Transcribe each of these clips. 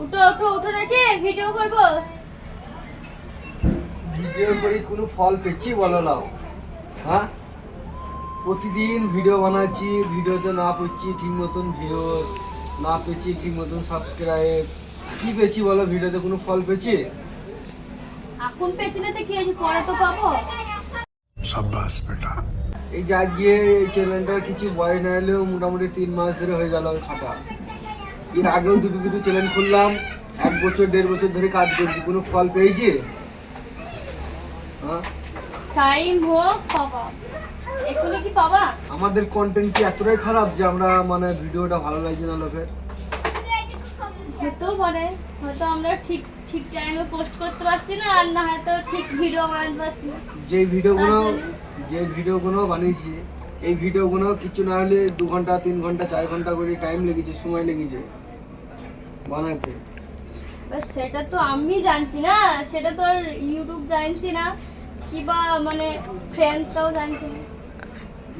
উঠো উঠো উঠো নাকি? ভিডিও করব? ভিডিও করে কোনো ফল পেছি বলো নাও। হ্যাঁ? প্রতিদিন ভিডিও বানাচ্ছি ভিডিওতে না পেছি ঠিক মতন ভিডিও না পেছি ঠিক মতন সাবস্ক্রাইব কি পেছি বলো? ভিডিওতে কোনো ফল পেছি এখন পেছি না তো কি হয়েছে? পরে তো পাবো। সাব্বাস বেটা। এই যা গিয়ে চ্যানেলটা কিছু বয় না এলেও মোটামুটি তিন মাস ধরে হয়ে গেল খাটা। এর আগেও দুটো দুটো চ্যানেল খুললাম। এক বছর দেড় বছর ধরে কাজ করছি। কোনো ফল পেয়েছি? হ্যাঁ? টাইম হোক পাবা। এখনই কি পাবা? আমাদের কন্টেন্ট কি এতটাই খারাপ যে আমরা মানে ভিডিওটা ভালো লাগছে না লোকের? হতেও পারে। হয়তো আমরা ঠিক ঠিক টাইমে পোস্ট করতে পারছি না আর না হয়তো ঠিক ভিডিও বানাতে পারছি না। যে ভিডিওগুলো যে ভিডিওগুলো বানিয়েছি এই ভিডিওগুলো কিছু না হলে দু ঘণ্টা তিন ঘণ্টা চার ঘণ্টা করে টাইম লেগেছে সময় লেগেছে। বানাতে। সেটা তো আমি জানছি না সেটা তো আর ইউটিউব জানছি না কিবা মানে ফ্রেন্ডসরাও জানছি না।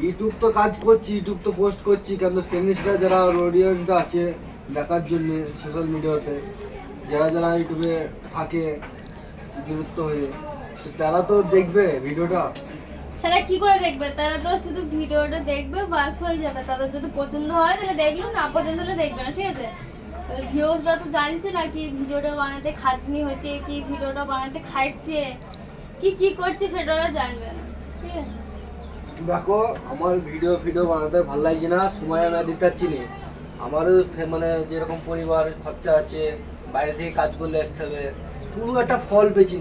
ইউটিউব তো কাজ করছি ইউটিউব তো পোস্ট করছি কিন্তু ফ্রেন্ডসরা যারা অডিয়েন্সটা আছে দেখার জন্য সোশ্যাল মিডিয়াতে যারা যারা ইউটিউবে থাকে যুক্ত হয়ে তারা তো দেখবে ভিডিওটা সেটা কি করে দেখবে? তারা তো শুধু ভিডিওটা দেখবে, বাস হয়ে যাবে। তাদের যদি পছন্দ হয়, তাহলে দেখল, না পছন্দ হলে দেখবে না, ঠিক আছে? ভিউসরা তো জানছে না কি ভিডিওটা বানাতে খাটনি হচ্ছে, কি ভিডিওটা বানাতে খাটছে, কি কি করছে সেটা ওরা জানবে না, ঠিক আছে? দেখো, আমার ভিডিও ভিডিও বানাতে ভালো লাগছে না, সময় আমি দিতে পারছি না। আমারও মানে যেরকম পরিবার, খরচা আছে, বাইরে থেকে কাজ করলে আসতে হবে কোনো একটা ফল পেয়েছি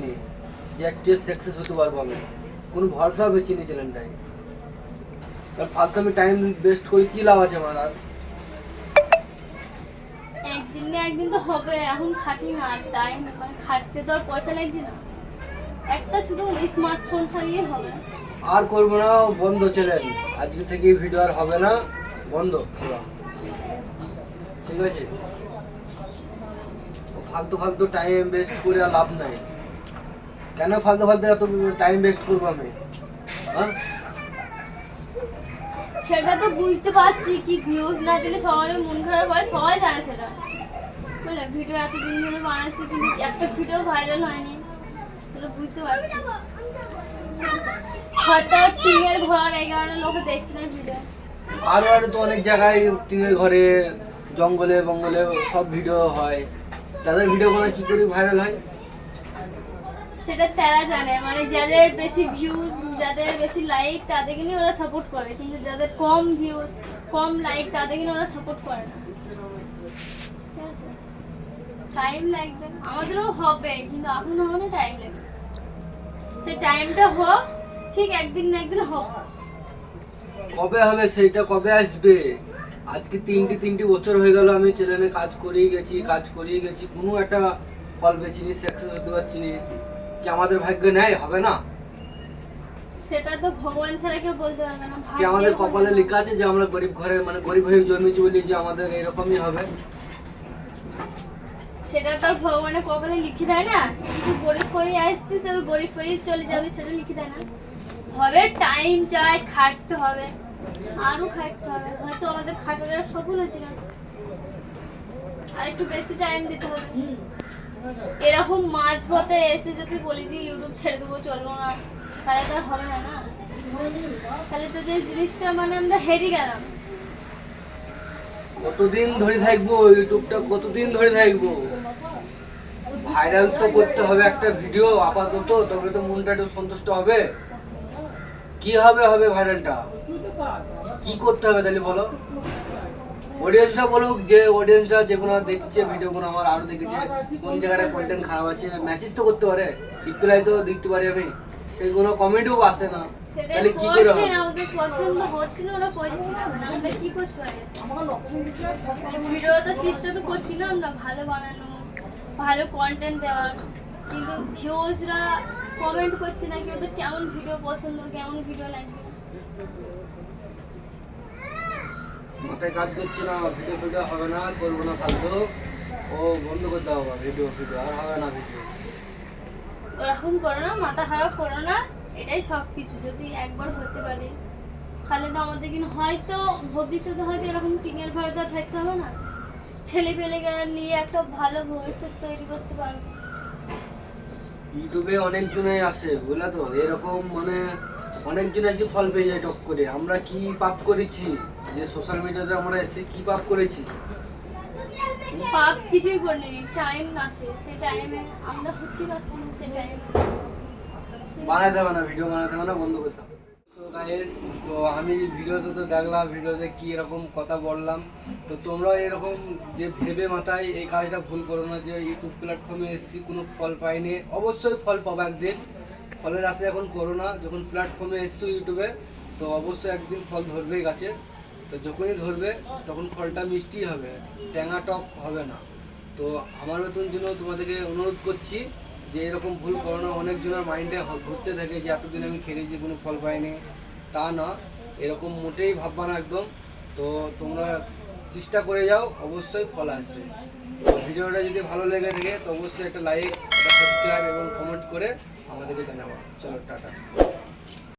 যে একটা সাকসেস হতে পারব আমি। কোনো ভরসা পেয়েছি নি চ্যানেলটাই কারণ ফালতু আমি টাইম ওয়েস্ট করি কী লাভ আছে আমার আর? একদিন না একদিন তো হবে এখন খাটি না টাইম মানে খাটতে তো আর পয়সা লাগছে না। একটা শুধু স্মার্টফোন থাকলেই হবে। আর করব না বন্ধ চ্যানেল। আজকে থেকে ভিডিও আর হবে না বন্ধ। ঠিক আছে? ফালতু ফালতু টাইম ওয়েস্ট করে আর লাভ নাই। কেন ফালতু ফালতু এত টাইম ওয়েস্ট করব আমি? হ্যাঁ? সেটা তো বুঝতে পারছি কি ভিউজ না দিলে সবারই মন খারাপ হয় সবাই জানে সেটা। বুঝলে ভিডিও এতদিন ধরে বানাচ্ছি কিন্তু একটা ভিডিও ভাইরাল হয়নি। সেটা বুঝতে পারছি। হয়তো টিনের ঘর এই কারণে লোকে দেখছে না ভিডিও আরও আরও তো অনেক জায়গায় টিনের ঘরে জঙ্গলে বঙ্গলে সব ভিডিও হয়। তাদের ভিডিও বানা কি করে ভাইরাল হয়? সেটা তারা জানে। মানে যাদের বেশি ভিউজ যাদের বেশি লাইক তাদেরকে নিয়ে ওরা সাপোর্ট করে। কিন্তু যাদের কম ভিউজ কম লাইক তাদেরকে নিয়ে ওরা সাপোর্ট করে না। টাইম লাগবে। আমাদেরও হবে, কিন্তু এখন আমাদের টাইম লাগবে সে টাইমটা হোক, ঠিক একদিন না একদিন হোক। কবে হবে সেইটা কবে আসবে? আজকে তিনটি তিনটি বছর হয়ে গেল, আমি চ্যানেলে কাজ করেই গেছি, কাজ করেই গেছি। কোনো একটা ফল পেয়েছিনি সাকসেস হতে পারছি না। কি আমাদের ভাগ্য নেয় হবে না। সেটা তো ভগবান ছাড়া কেউ বলতে পারবে না কি আমাদের কপালে লেখা আছে যে আমরা গরিব ঘরে মানে গরিব হয়ে জন্মেছি বলি যে আমাদের এরকমই হবে? সেটা তো ভগবানের কপালে লিখে দেয় না। কিছু গরিব হয়ে আসছে সে গরিব হয়ে চলে যাবে সেটা লিখে দেয় না। হবে টাইম চাই খাটতে হবে। আরও খাটতে হবে। হয়তো আমাদের খাটাটা সফল হচ্ছে না। আর একটু বেশি টাইম দিতে হবে। এরকম মাঝ পথে এসে যদি বলি যে ইউটিউব ছেড়ে দেবো, চলবো না, তাহলে তো হবে না না? তাহলে তো যে জিনিসটা মানে আমরা হেরে গেলাম। কতদিন ধরে থাকব ইউটিউবটা? কতদিন ধরে থাকব? ভাইরাল তো করতে হবে একটা ভিডিও আপাতত, তবে তো মনটা একটু সন্তুষ্ট হবে। কি হবে হবে ভাইরালটা? কি করতে হবে তাহলে বলো? অডিয়েন্সটা বলুক যে অডিয়েন্সটা যেগুলো দেখছে ভিডিওগুলো আমার আরও দেখেছে কোন জায়গায় কন্টেন্ট খারাপ আছে ম্যাচেস তো করতে পারে রিপ্লাই তো দেখতে পারি আমি। সেগুলো কমেন্টও আসে না। সেটা তাহলে কি করে হবে? না পছন্দ হচ্ছে না ওরা করছে না আমরা কি করতে পারি? ভিডিও তো চেষ্টা তো করছি না আমরা ভালো বানানো ভালো কন্টেন্ট দেওয়ার কিন্তু ভিউজরা কমেন্ট করছে না কি ওদের কেমন ভিডিও পছন্দ কেমন ভিডিও লাগবে? মাথায় কাজ করছে না ভিডিও ভিডিও হবে না করব না ফালতু। ও বন্ধ করতে হবে ভিডিও ভিডিও আর হবে না ভিডিও ওরকম করো না মাথা খারাপ করো না এটাই সব কিছু যদি একবার হতে পারে। তাহলে তো আমাদের কিন্তু হয়তো ভবিষ্যতে হয়তো এরকম টিনের ভাড়া থাকতে হবে না। ছেলে পেলে নিয়ে একটা ভালো ভবিষ্যৎ তৈরি করতে পারব। ইউটিউবে অনেক অনেকজনে আসে বুঝলা তো? এরকম মানে অনেকজন এসে ফল পেয়ে যায় টক করে। আমরা কি পাপ করেছি? যে সোশ্যাল মিডিয়াতে আমরা এসে কি পাপ করেছি? পাপ কিছুই করিনি টাইম আছে সেই টাইমে আমরা হচ্ছি পাচ্ছি না সেই টাইমে বানাতে হবে না ভিডিও বানাতে হবে না বন্ধ করতে হবে So guys, তো আমি ভিডিওতে তো দেখলাম ভিডিওতে কি এরকম কথা বললাম তো তোমরা এরকম যে ভেবে মাথায় এই কাজটা ভুল করো না যে ইউটিউব প্ল্যাটফর্মে এসেছি কোনো ফল পাইনি অবশ্যই ফল পাবো একদিন। ফলের আশা এখন করো না যখন প্ল্যাটফর্মে এসছো ইউটিউবে তো অবশ্যই একদিন ফল ধরবেই গাছে। তো যখনই ধরবে, তখন ফলটা মিষ্টি হবে, ট্যাঙা টক হবে না। তো আমার নতুন জন্য তোমাদেরকে অনুরোধ করছি যে এরকম ভুল করো না অনেকজনের মাইন্ডে ঘুরতে থাকে যে এতদিন আমি খেলেছি, কোনো ফল পাইনি। তা না, এরকম মোটেই ভাববা না একদম। তো তোমরা চেষ্টা করে যাও, অবশ্যই ফল আসবে। ভিডিওটা যদি ভালো লেগে থাকে, তো অবশ্যই একটা লাইক একটা সাবস্ক্রাইব এবং কমেন্ট করে আমাদেরকে জানাব। চলো, টাটা।